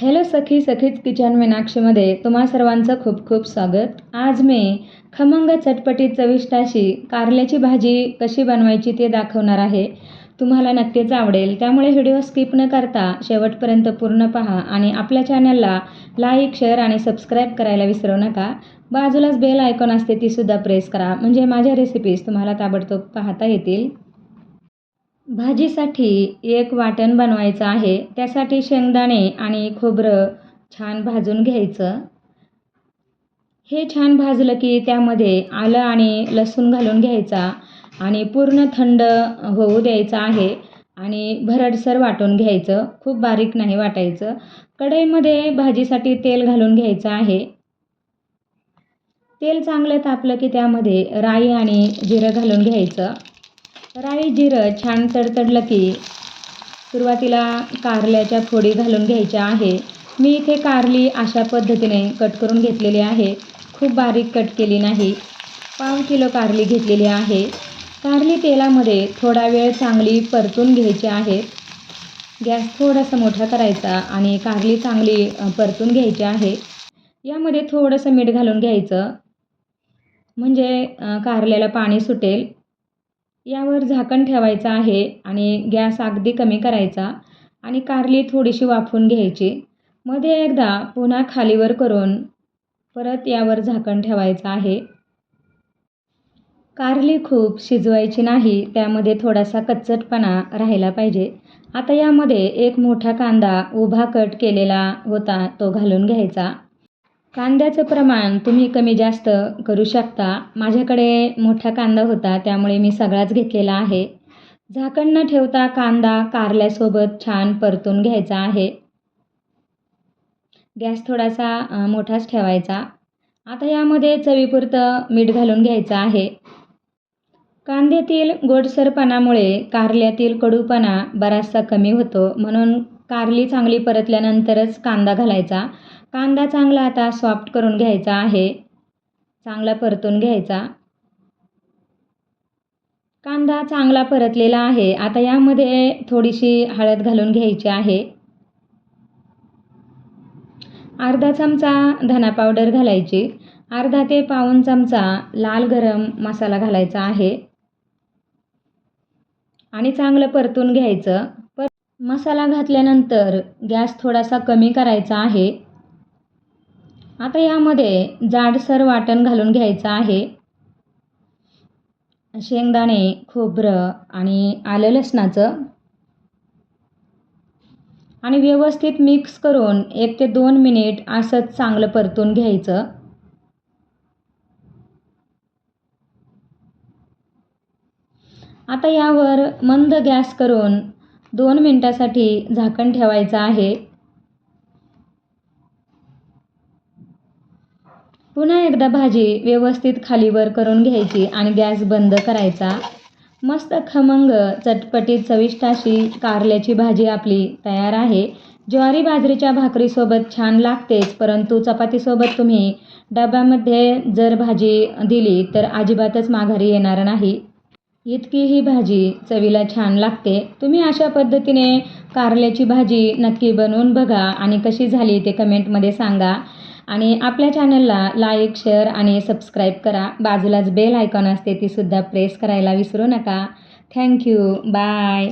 Hello सखी सखीच kitchen मीनाक्षीमध्ये तुम्हा सर्वांचं खूप खूप स्वागत. आज मी खमंग चटपटीत चविष्ट अशी कारल्याची भाजी कशी बनवायची ते दाखवणार आहे. तुम्हाला नक्कीच आवडेल. त्यामुळे व्हिडिओ स्किप न करता शेवटपर्यंत पूर्ण पहा आणि आपल्या चॅनलला लाईक शेअर आणि सबस्क्राईब करायला विसरू नका. बाजूलाच बेल आयकॉन असते तीसुद्धा प्रेस करा. म्हणजे माझ्या रेसिपीज तुम्हाला ताबडतोब पाहता येतील. भाजीसाठी एक वाटण बनवायचं आहे. त्यासाठी शेंगदाणे आणि खोबरं छान भाजून घ्यायचं. हे छान भाजलं की त्यामध्ये आलं आणि लसूण घालून घ्यायचा आणि पूर्ण थंड होऊ द्यायचं आहे आणि भरडसर वाटून घ्यायचं. खूप बारीक नाही वाटायचं. कढईमध्ये भाजीसाठी तेल घालून घ्यायचं आहे. तेल चांगलं तापलं की त्यामध्ये राई आणि जिरं घालून घ्यायचं. राई जिरं छान तडतडलं की सुरुवातीला कारल्याच्या फोडी घालून घ्यायच्या आहे. मी इथे कारली अशा पद्धतीने कट करून घेतलेली आहे. खूप बारीक कट केली नाही. पाव किलो कारली घेतलेली आहे. कारली तेलामध्ये थोडा वेळ चांगली परतून घ्यायची आहे. गॅस थोडासा मोठा करायचा आणि कारली चांगली परतून घ्यायची आहे. यामध्ये थोडंसं मीठ घालून घ्यायचं. म्हणजे कारल्याला पाणी सुटेल. यावर झाकण ठेवायचं आहे आणि गॅस अगदी कमी करायचा आणि कारली थोडीशी वाफवून घ्यायची. मध्ये एकदा पुन्हा खालीवर करून परत यावर झाकण ठेवायचं आहे. कारली खूप शिजवायची नाही त्यामध्ये थोडासा कच्चटपणा राहिला पाहिजे. आता यामध्ये एक मोठा कांदा उभा कट केलेला होता तो घालून घ्यायचा. कांद्याचं प्रमाण तुम्ही कमी जास्त करू शकता. माझ्याकडे मोठा कांदा होता त्यामुळे मी सगळाच घेतलेला आहे. झाकण न ठेवता कांदा कारल्यासोबत छान परतून घ्यायचा आहे. गॅस थोडासा मोठाच ठेवायचा. आता यामध्ये चवीपुरतं मीठ घालून घ्यायचं आहे. कांद्यातील गोडसरपणामुळे कारल्यातील कडूपणा बराचसा कमी होतो. म्हणून कारली चांगली परतल्यानंतरच कांदा घालायचा. कांदा चांगला आता सॉफ्ट करून घ्यायचा आहे. चांगला परतून घ्यायचा. कांदा चांगला परतलेला आहे. आता यामध्ये थोडीशी हळद घालून घ्यायची आहे. अर्धा चमचा धना पावडर घालायची. अर्धा ते पाऊन चमचा लाल गरम मसाला घालायचा आहे. आणि चांगलं परतून घ्यायचं. मसाला घातल्यानंतर गॅस थोडासा कमी करायचा आहे. आता यामध्ये जाडसर वाटण घालून घ्यायचं आहे. शेंगदाणे खोबरं आणि आलं लसणाचं. आणि व्यवस्थित मिक्स करून एक ते दोन मिनिट असंच चांगलं परतून घ्यायचं. आता यावर मंद गॅस करून दोन मिनटासाठी झाकण ठेवायचं आहे. पुन्हा एकदा भाजी व्यवस्थित खालीवर करून घ्यायची आणि गॅस बंद करायचा. मस्त खमंग चटपटीत चविष्ट अशी कारल्याची भाजी आपली तयार आहे. ज्वारी बाजरीच्या भाकरीसोबत छान लागतेच परंतु चपातीसोबत तुम्ही डब्यामध्ये जर भाजी दिली तर अजिबातच माघारी येणार नाही. इतकी ही भाजी चवीला छान लागते. तुम्ही अशा पद्धतीने कारल्याची भाजी नक्की बनवून बघा आणि कशी झाली ते कमेंटमध्ये सांगा. आणि आपल्या चॅनलला लाईक शेअर आणि सबस्क्राईब करा. बाजूलाच बेल आयकॉन असते तीसुद्धा प्रेस करायला विसरू नका. Thank you bye